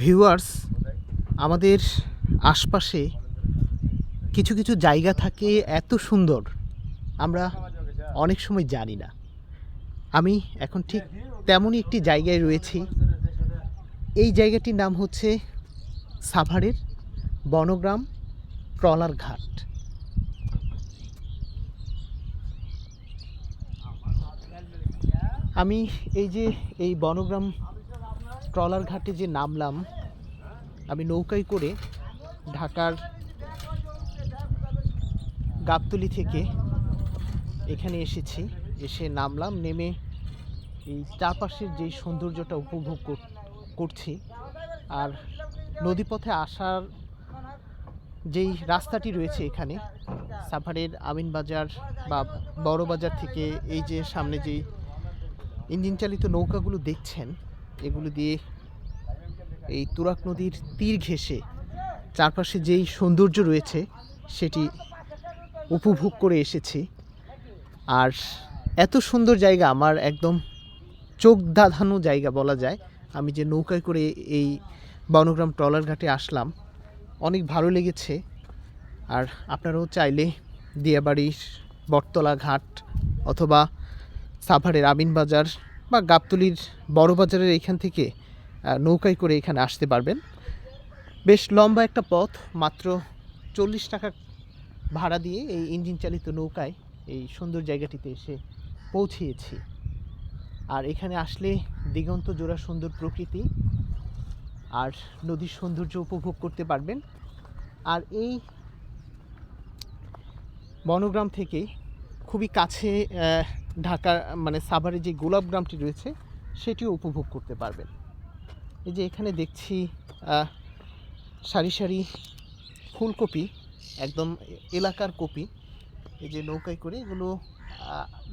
Viewers আমাদের আশপাশে কিছু কিছু জায়গা থাকে এত সুন্দর, আমরা অনেক সময় জানি না। আমি এখন ঠিক তেমনই একটি জায়গায় রয়েছি। এই জায়গাটির নাম হচ্ছে সাভারের বনগ্রাম ট্রলার ঘাট। আমি এই যে এই বনগ্রাম ট্রলার ঘাটে যে নামলাম, আমি নৌকায় করে ঢাকার গাবতলি থেকে এখানে এসেছি। এসে নামলাম, নেমে এই চারপাশের যেই সৌন্দর্যটা উপভোগ কর- করছি। আর নদীপথে আসার যেই রাস্তাটি রয়েছে এখানে, সাভারের আমিন বাজার বা বড় বাজার থেকে এই যে সামনে যেই ইঞ্জিন চালিত নৌকাগুলো দেখছেন এগুলো দিয়ে এই তুরাক নদীর তীর ঘেঁষে চারপাশে যেই সৌন্দর্য রয়েছে, সেটি উপভোগ করে এসেছি। আর এত সুন্দর জায়গা আমার একদম চোখ ধাঁধানো জায়গা বলা যায়। আমি যে নৌকায় করে এই বনগ্রাম ট্রলার ঘাটে আসলাম, অনেক ভালো লেগেছে। আর আপনারাও চাইলে দিয়াবাড়ির বটতলা ঘাট অথবা সাভারের আমিন বাজার বা গাবতলির বড় বাজারের এখান থেকে নৌকায় করে এখানে আসতে পারবেন। বেশ লম্বা একটা পথ, মাত্র চল্লিশ টাকা ভাড়া দিয়ে এই ইঞ্জিন চালিত নৌকায় এই সুন্দর জায়গাটিতে এসে পৌঁছিয়েছি আর এখানে আসলে দিগন্ত জোড়া সুন্দর প্রকৃতি আর নদীর সৌন্দর্য উপভোগ করতে পারবেন। আর এই বনগ্রাম থেকে খুবই কাছে ঢাকা মানে সাভারে যে গোলাপ গ্রামটি রয়েছে, সেটিও উপভোগ করতে পারবেন। এই যে এখানে দেখছি সারি সারি ফুলকপি, একদম এলাকার কপি। এই যে নৌকায় করে এগুলো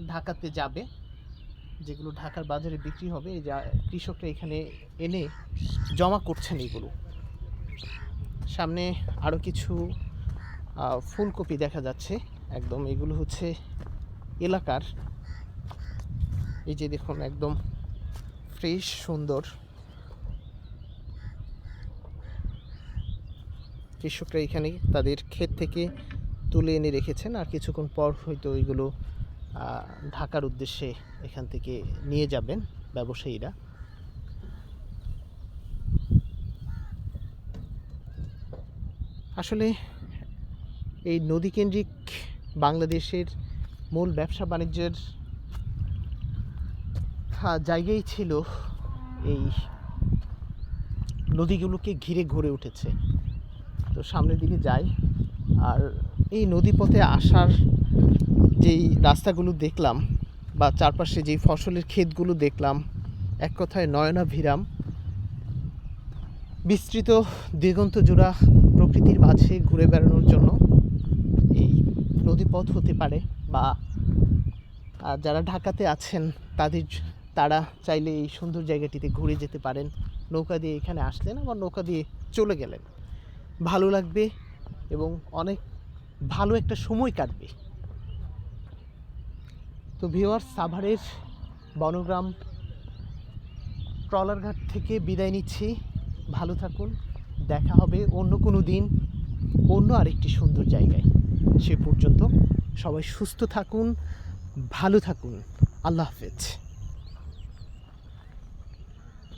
ঢাকাতে যাবে। যেগুলো ঢাকার বাজারে বিক্রি হবে যা কৃষকরা এখানে এনে জমা করছেন এগুলো। সামনে আরও কিছু ফুলকপি দেখা যাচ্ছে। একদম এগুলো হচ্ছে এলাকার এই যে দেখুন একদম ফ্রেশ সুন্দর। কৃষকরা এখানে তাদের ক্ষেত থেকে তুলে এনে রেখেছেন আর কিছুক্ষণ পর হয়তো আহ, ঢাকার উদ্দেশ্যে এখান থেকে নিয়ে যাবেন ব্যবসায়ীরা। আসলে এই নদীকেন্দ্রিক বাংলাদেশের মূল ব্যবসা বাণিজ্যের জায়গাই ছিল এই নদীগুলোকে ঘিরে ঘুরে উঠেছে। তো সামনের দিকে যাই আর এই নদীপথে আসার যেই রাস্তাগুলো দেখলাম বা চারপাশে যেই ফসলের ক্ষেতগুলো দেখলাম, এক কথায় নয়নাভিরাম, বিস্তৃত দিগন্ত জোড়া প্রকৃতির মাঝে ঘুরে বেড়ানোর জন্য এই নদীপথ হতে পারে বা যারা ঢাকাতে আছেন তাদের তারা চাইলে এই সুন্দর জায়গাটিতে ঘুরে যেতে পারেন। নৌকা দিয়ে এখানে আসলেন আবার নৌকা দিয়ে চলে গেলেন। ভালো লাগবে এবং অনেক ভালো একটা সময় কাটবে। তো ভিওয়ার সাভারের বনগ্রাম ট্রলার ঘাট থেকে বিদায় নিচ্ছি। ভালো থাকুন, দেখা হবে অন্য কোনো দিন, অন্য আরেকটি সুন্দর জায়গায়। সে পর্যন্ত সবাই সুস্থ থাকুন, ভালো থাকুন। আল্লাহ হাফেজ।